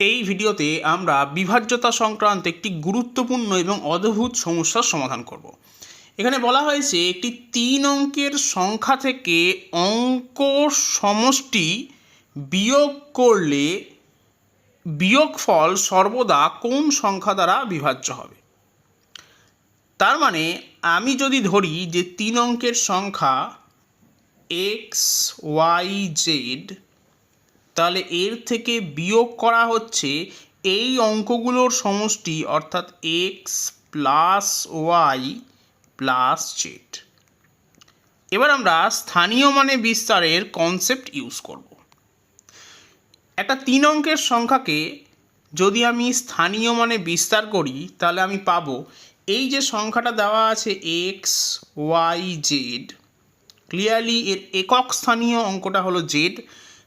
এই ভিডিওতে আমরা বিভাজ্যতা সংক্রান্ত একটি গুরুত্বপূর্ণ এবং অদ্ভুত সমস্যার সমাধান করব। এখানে বলা হয়েছে একটি তিন অঙ্কের সংখ্যা থেকে অঙ্ক সমষ্টি বিয়োগ করলে বিয়োগফল সর্বদা কোন সংখ্যা দ্বারা বিভাজ্য হবে? তার মানে আমি যদি ধরি যে তিন অঙ্কের সংখ্যা এক্স, ওয়াই, জেড তাহলে এর থেকে বিয়োগ করা হচ্ছে এই অঙ্কগুলোর সমষ্টি, অর্থাৎ X plus Y plus Z এবার আমরা স্থানীয় মানে বিস্তারের কনসেপ্ট ইউজ করব। একটা তিন অঙ্কের সংখ্যাকে যদি আমি স্থানীয় মানে বিস্তার করি, তাহলে আমি পাবো এই যে সংখ্যাটা দেওয়া আছে এক্স ওয়াই জেড ক্লিয়ারলি এর একক স্থানীয় অঙ্কটা হলো জেড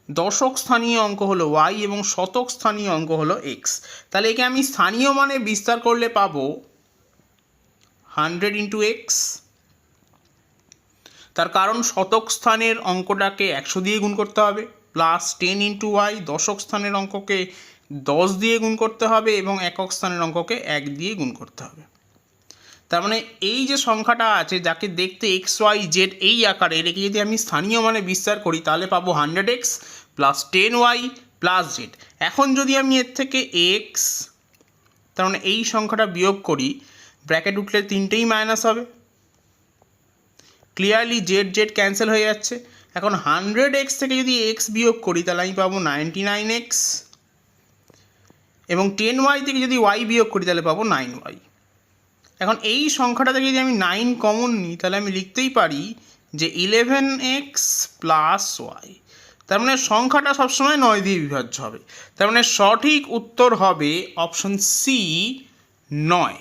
দশক স্থানীয় অঙ্ক হলো ওয়াই এবং শতক স্থানীয় অঙ্ক হলো এক্স তাহলে একে আমি স্থানীয় মানে বিস্তার করলে পাবো হান্ড্রেড ইন্টু এক্স তার কারণ শতক স্থানের অঙ্কটাকে একশো দিয়ে গুণ করতে হবে প্লাস টেন ইন্টু ওয়াই দশক স্থানের অঙ্ককে দশ দিয়ে গুণ করতে হবে এবং একক স্থানের অঙ্ককে এক দিয়ে গুণ করতে হবে। তার মানে এই যে সংখ্যাটা আছে, যাকে দেখতে এক্স ওয়াই জেড এই আকারে এটাকে যদি আমি স্থানীয় মানে বিস্তার করি, তাহলে পাবো hundred X plus ten Y plus Z এখন যদি আমি এর থেকে এক্স তার মানে এই সংখ্যাটা বিয়োগ করি ব্র্যাকেট উঠলে তিনটেই মাইনাস হবে। ক্লিয়ারলি জেড জেড ক্যান্সেল হয়ে যাচ্ছে। এখন হান্ড্রেড এক্স থেকে যদি এক্স বিয়োগ করি, তাহলে আমি পাবো নাইনটি নাইন এক্স এবং টেন ওয়াই থেকে যদি ওয়াই বিয়োগ করি, তাহলে পাবো নাইন ওয়াই এখন এই সংখ্যাটা থেকে যদি আমি নাইন কমন নিই, তাহলে আমি লিখতেই পারি যে ইলেভেন এক্স প্লাস ওয়াই তার মানে সংখ্যাটা সবসময় নয় দিয়ে বিভাজ্য হবে। তার মানে সঠিক উত্তর হবে অপশন সি নয়।